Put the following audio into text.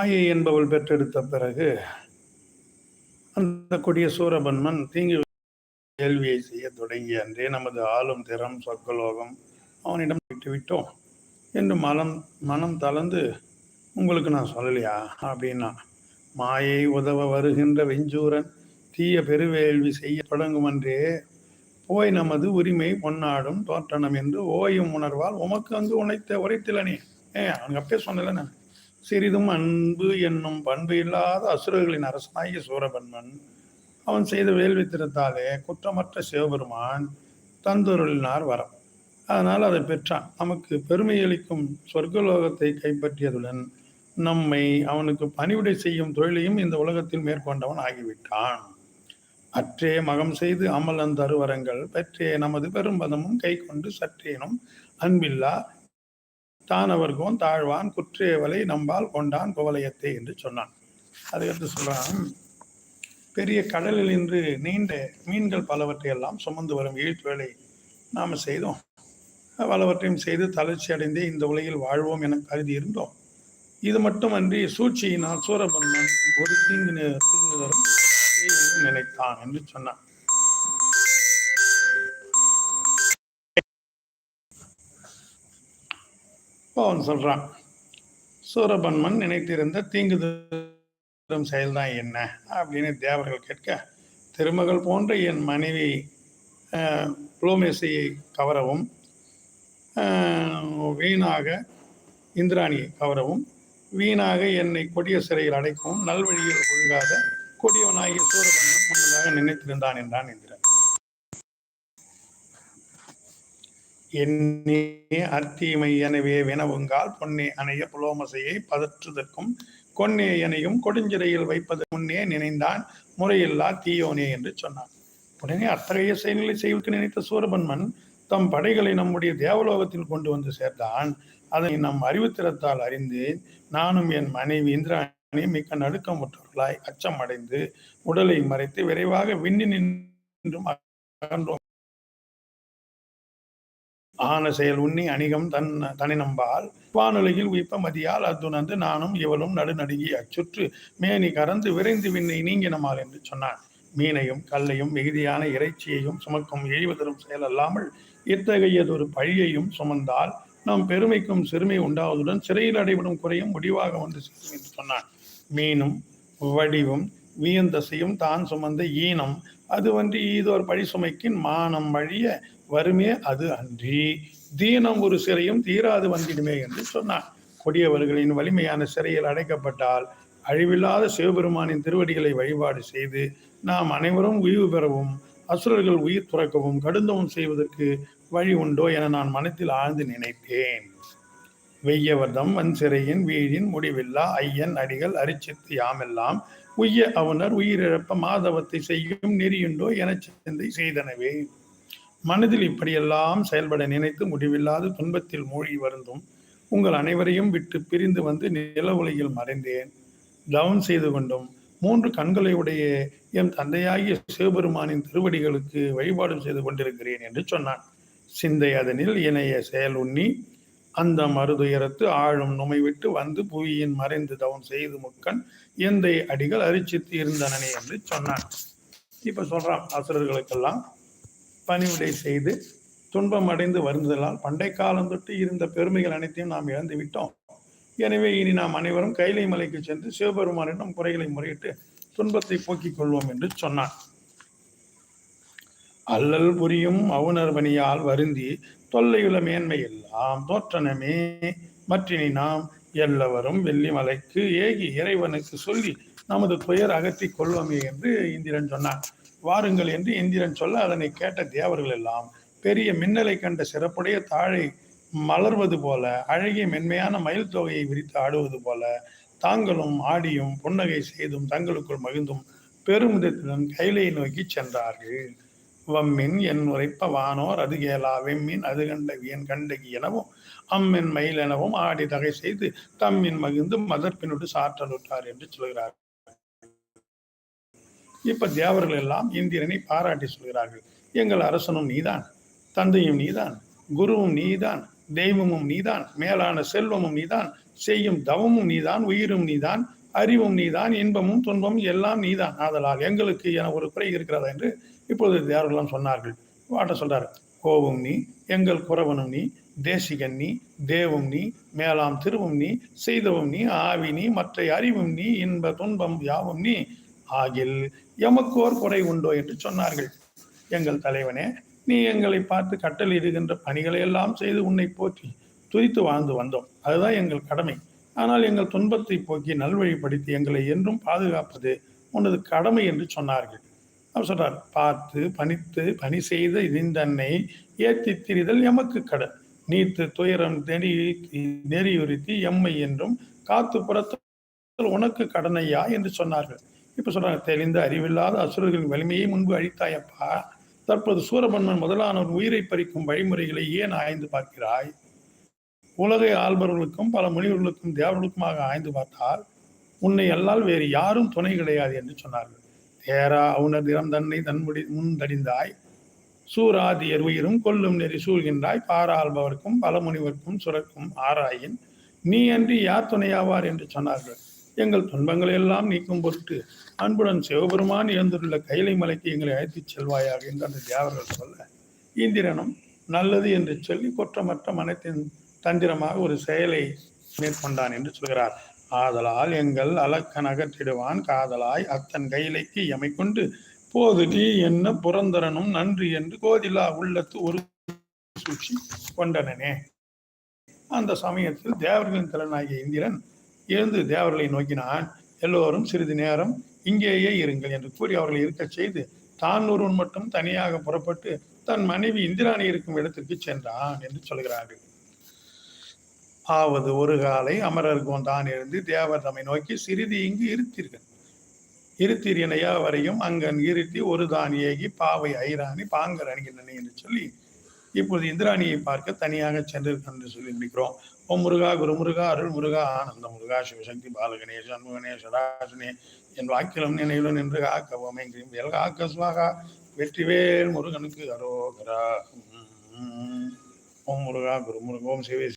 மாயை என்பவள் பெற்றெடுத்த பிறகு அந்த கொடிய சூரபன்மன் தீங்கு கேள்வியை செய்ய தொடங்கிய அன்றே நமது ஆளும் திறம் சொற்கலோகம் அவனிடம் விட்டுவிட்டோம் என்று மனம் மனம் தளர்ந்து உங்களுக்கு நான் சொல்லலையா? அப்படின்னா மாயை உதவ வருகின்ற வெஞ்சூரன் தீய பெருவேள்வி செய்ய தொடங்கும் அன்றே போய் நமது உரிமை பொன்னாடும் தோற்றனம் என்று ஓயும் உணர்வால் உமக்கு அங்கு உழைத்த உரைத்திலனே. ஏ அவங்க அப்பே சொன்னல நான் சிறிதும் அன்பு என்னும் பண்பு இல்லாத அசுரர்களின் அரசனாகிய சூரபன்மன் அவன் செய்த வேள்வி திறத்தாலே குற்றமற்ற சிவபெருமான் தந்துருளினார் வரம். அதனால் அதை பெற்றான். நமக்கு பெருமை அளிக்கும் சொர்க்கலோகத்தை கைப்பற்றியதுடன் நம்மை அவனுக்கு பணிவிடை செய்யும் தொழிலையும் இந்த உலகத்தில் மேற்கொண்டவன் ஆகிவிட்டான். அற்றே மகம் செய்து அமலன் தருவரங்கள் பெற்றே நமது பெரும்பதமும் கை கொண்டு சற்றேனும் அன்பில்லா தானவர்கோன் தாழ்வான் குற்றேவலை நம்பால் கொண்டான் குவலயத்தை என்று சொன்னான். அதுக்கடுத்து சொல்றான் பெரிய கடலில் இன்று நீண்ட மீன்கள் பலவற்றை எல்லாம் சுமந்து வரும் ஈழ்த்தொழிலை நாம் செய்தோம். பலவற்றையும் செய்து தளர்ச்சி அடைந்தே இந்த உலகில் வாழ்வோம் என கருதி இருந்தோம். இது மட்டுமன்றி சூழ்ச்சியினால் சூரபன்மன் ஒரு தீங்கு தீங்கு தரும் நினைத்தான் என்று சொன்னான். இப்போ அவன் சொல்கிறான் சூரபன்மன் நினைத்திருந்த தீங்கு தரும் செயல்தான் என்ன? அப்படின்னு தேவர்கள் கேட்க திருமகள் போன்ற என் மனைவி ஆஹ், புலோமேசையை கவரவும் வீணாக இந்திராணியை கவரவும் வீணாக என்னை கொடிய சிறையில் அடைக்கவும் நல்வழியில் ஒழுகாத கொடியவனாகிய சூரபன்மன் முன்னதாக நினைத்திருந்தான் என்றான் இந்திரன். என்னே அத்தீமை எனவே வினவுங்கால் பொன்னே அணைய புலோமசையை பதற்றுதற்கும் கொன்னே எனையும் கொடுஞ்சிறையில் வைப்பது முன்னே நினைந்தான் முறையில்லா தீயோனே என்று சொன்னான். உடனே அத்தகைய செயல்களை செய்வதற்கு நினைத்த சூரபன்மன் தம் படைகளை நம்முடைய தேவலோகத்தில் கொண்டு வந்து சேர்த்தான். அதை நம் அறிவுத்திறத்தால் அறிந்து நானும் என் மனைவி இந்திராணி மிக்க நடுக்கமுற்றவர்களாய் அச்சம் அடைந்து உடலை மறைத்து விரைவாக விண்ணி நின்றும் அகன்றோம். ஆன செயல் உண்ணி அணிகம் தன் தனி நம்பால். வானுலகில் உயிப்பமதியால் அத்துணர்ந்து நானும் இவளும் நடுநடுங்கி அச்சுற்று மேனி கறந்து விரைந்து விண்ணை நீங்கினமால் என்று சொன்னான் மீனையும் கல்லையும் மிகுதியான இறைச்சியையும் சுமக்கும் இழிவுதரும் செயல் அல்லாமல் இத்தகையதொரு பழியையும் சுமந்தால் நம் பெருமைக்கும் சிறுமை உண்டாவதுடன் சிறையில் அடைபடும் குறையும் முடிவாக வந்து சேரும் என்று சொன்னான் மீனும் வடிவும் வியந்தசையும் தான் சுமந்த ஈனம் அதுவன்றி ஈதோர் பழி சுமைக்கின் மானம் வழிய வருமே அது அன்றி. தீனம் ஒரு சிறையும் தீராது வந்திடுமே என்று சொன்னான். கொடியவர்களின் வலிமையான சிறையில் அடைக்கப்பட்டால் அழிவில்லாத சிவபெருமானின் திருவடிகளை வழிபாடு செய்து நாம் அனைவரும் உய்வு பெறவும் அசுரர்கள் உயிர் துறக்கவும் கடுந்தவும் செய்வதற்கு வழி உண்டோ என நான் மனத்தில் ஆழ்ந்து நினைத்தேன் வெய்யவர்தம் வன் சிறையின் வீழின் முடிவில்லா ஐயன் அடிகள் அரிச்சித்து யாமெல்லாம் உய்ய அவுணர் உயிரிழப்ப மாதவத்தை செய்யும் நெறியுண்டோ என சிந்தை செய்தனவே. மனதில் இப்படியெல்லாம் செயல்பட நினைத்து முடிவில்லாத துன்பத்தில் மூழ்கி வருந்தும். உங்கள் அனைவரையும் விட்டு பிரிந்து வந்து நில உலகில் மறைந்தேன். தவம் செய்து கொண்டும் மூன்று கண்களை உடைய என் தந்தையாகிய சிவபெருமானின் திருவடிகளுக்கு வழிபாடு செய்து கொண்டிருக்கிறேன் என்று சொன்னான். சிந்தை அதனில் இணைய செயல் உண்ணி அந்த மருதுயரத்து ஆழும் நுமை விட்டு வந்து புவியின் மறைந்து தவம் செய்து முக்கன் எந்தை அடிகள் அரிச்சித்து இருந்தனனே என்று சொன்னான். இப்ப சொல்றான் அசுரர்களுக்கெல்லாம் பணிவிடை செய்து துன்பம் அடைந்து வருந்ததால் பண்டை காலம் தொட்டு இருந்த பெருமைகள் அனைத்தையும் நாம் இழந்து விட்டோம். எனவே இனி நாம் அனைவரும் கைலை மலைக்கு சென்று சிவபெருமானிடம் குறைகளை முறையிட்டு துன்பத்தை போக்கிக் கொள்வோம் என்று சொன்னான். அல்லல் புரியும் அவுணர்வனியால் வருந்தி தொல்லையுள்ள மேன்மை எல்லாம் தோற்றனமே. மற்றினி நாம் எல்லவரும் வெள்ளிமலைக்கு ஏகி இறைவனுக்கு சொல்லி நமது துயர் அகற்றிக் கொள்வோமே என்று இந்திரன் சொன்னான். வாருங்கள் என்று இந்திரன் சொல்ல அதனை கேட்ட தேவர்கள் எல்லாம் பெரிய மின்னலை கண்ட சிறப்புடைய தாழை மலர்வது போல அழகிய மென்மையான மயில் தொகையை விரித்து ஆடுவது போல தாங்களும் ஆடியும் புன்னகை செய்தும் தங்களுக்குள் மகிழ்ந்தும் பெருமிதத்துடன் கைலையை நோக்கி சென்றார்கள். வம்மின் என் உரைப்ப வானோர் அது கேளா வெம்மின் அது கண்ட வியன் கண்டகி எனவும் அம்மின் மயில் எனவும் ஆடி தகை செய்து தம்மின் மகிழ்ந்து மதற்பினுடு சாற்றலுற்றார் என்று சொல்கிறார் இப்ப தேவர்கள் எல்லாம் இந்திரனை பாராட்டி சொல்கிறார்கள். எங்கள் அரசனும் நீதான் தந்தையும் நீதான் குருவும் நீதான் தெய்வமும் நீதான் மேலான செல்வமும் நீதான் செய்யும் தவமும் நீதான் உயிரும் நீதான் அறிவும் நீதான் இன்பமும் துன்பமும் எல்லாம் நீதான். ஆதலால் எங்களுக்கு என ஒரு குறை இருக்கிறதா என்று இப்பொழுது தேவர்களெல்லாம் சொன்னார்கள். வாட்ட சொல்றாரு கோவும் நீ எங்கள் குறவனும் நீ தேசிகன் நீ தேவும் நீ மேலாம் திருவும் நீ செய்தவும் நீ ஆவி நீ மற்ற அறிவும் நீ இன்ப துன்பம் யாவும் நீ. ஆகில் எமக்கோர் குறை உண்டோ என்று சொன்னார்கள். எங்கள் தலைவனே நீ எங்களை பார்த்து கட்டளையிடுகின்ற பணிகளை எல்லாம் செய்து உன்னை போற்றி துதித்து வாழ்ந்து வந்தோம். அதுதான் எங்கள் கடமை. ஆனால் எங்கள் துன்பத்தை போக்கி நல்வழிப்படுத்தி எங்களை என்றும் பாதுகாப்பது உனது கடமை என்று சொன்னார்கள். அவர் சொல்றார் பார்த்து பணித்து பணி செய்த இந்தன்னை ஏத்தி திரிதல் எமக்கு கடன். நீத்து துயரம் நெறி நெறியுறுத்தி எம்மை என்றும் காத்து புறத்தல் உனக்கு கடனையா? என்று சொன்னார்கள். இப்ப சொல்றாங்க தெளிந்த அறிவில்லாத அசுரர்களின் வலிமையை முன்பு அழித்தாயப்பா. தற்போது சூரபன்மன் முதலானவர் உயிரை பறிக்கும் வழிமுறைகளை ஏன் ஆய்ந்து பார்க்கிறாய்? உலகை ஆள்பவர்களுக்கும் பல மொழிகளுக்கும் தேவர்களுக்குமாக ஆய்ந்து பார்த்தால் உன்னை அல்லால் வேறு யாரும் துணை கிடையாது என்று சொன்னார்கள். தேரா உணர்திறம் தன்னை தன்முடி முன்தடிந்தாய் சூராதியர் உயிரும் கொல்லும் நெறி சூழ்கின்றாய். பாராள்பவர்க்கும் பல முனிவர்க்கும் சுரக்கும் ஆராயின் நீ அன்றி யார் துணையாவார்? என்று சொன்னார்கள். எங்கள் துன்பங்களை எல்லாம் நீக்கும் பொருட்டு அன்புடன் சிவபெருமான் எழுந்துள்ள கைலை மலைக்கு எங்களை அழைத்துச் செல்வாயாக என்று அந்த தேவர்கள் சொல்ல இந்திரனும் நல்லது என்று சொல்லி குற்றமற்ற மனத்தின் தந்திரமாக ஒரு செயலை மேற்கொண்டான் என்று சொல்கிறார். ஆதலால் எங்கள் அலக்க அகற்றிடுவான் காதலாய் அத்தன் கைலைக்கு எமை கொண்டு போது நீ என்ன புரந்தரனும் நன்றி என்று கோதிலா உள்ளத்து ஒரு சூழ்ச்சி கொண்டனனே. அந்த சமயத்தில் தேவர்களின் திறனாகிய இந்திரன் எழுந்து தேவர்களை நோக்கினான். எல்லோரும் சிறிது நேரம் இங்கேயே இருங்கள் என்று கூறி அவர்களை இருக்கச் செய்து தான் ஒருவன் மட்டும் தனியாக புறப்பட்டு தன் மனைவி இந்திராணி இருக்கும் இடத்திற்கு சென்றான் என்று சொல்கிறார்கள். ஆவது ஒரு காலை அமரர்கோன் தான் இருந்து தேவர் தம்மை நோக்கி சிறிது இங்கு இருத்தீர்கள். இருத்தீர் என வரையும் அங்கன் இருத்தி ஒரு தான் ஏகி பாவை ஐராணி பாங்கர் அணிகின்றன என்று சொல்லி இப்பொழுது இந்திராணியை பார்க்க தனியாக சென்றிருக்க என்று சொல்லி நிற்கிறோம் ஓம் முருகா குரு முருகா அருள் முருகா ஆனந்த முருகா சிவசக்தி பாலகணேஷ் சண்முகனே சடாசனே என் வாக்கிலும் நினைவிலும் நின்று காக்க ஓமைங்கிரும் வேல் காக்க சுவாகா வெற்றிவேல் முருகனுக்கு அரோகரா. ஓம் முருகா குரு முருகா ஓம் சிவே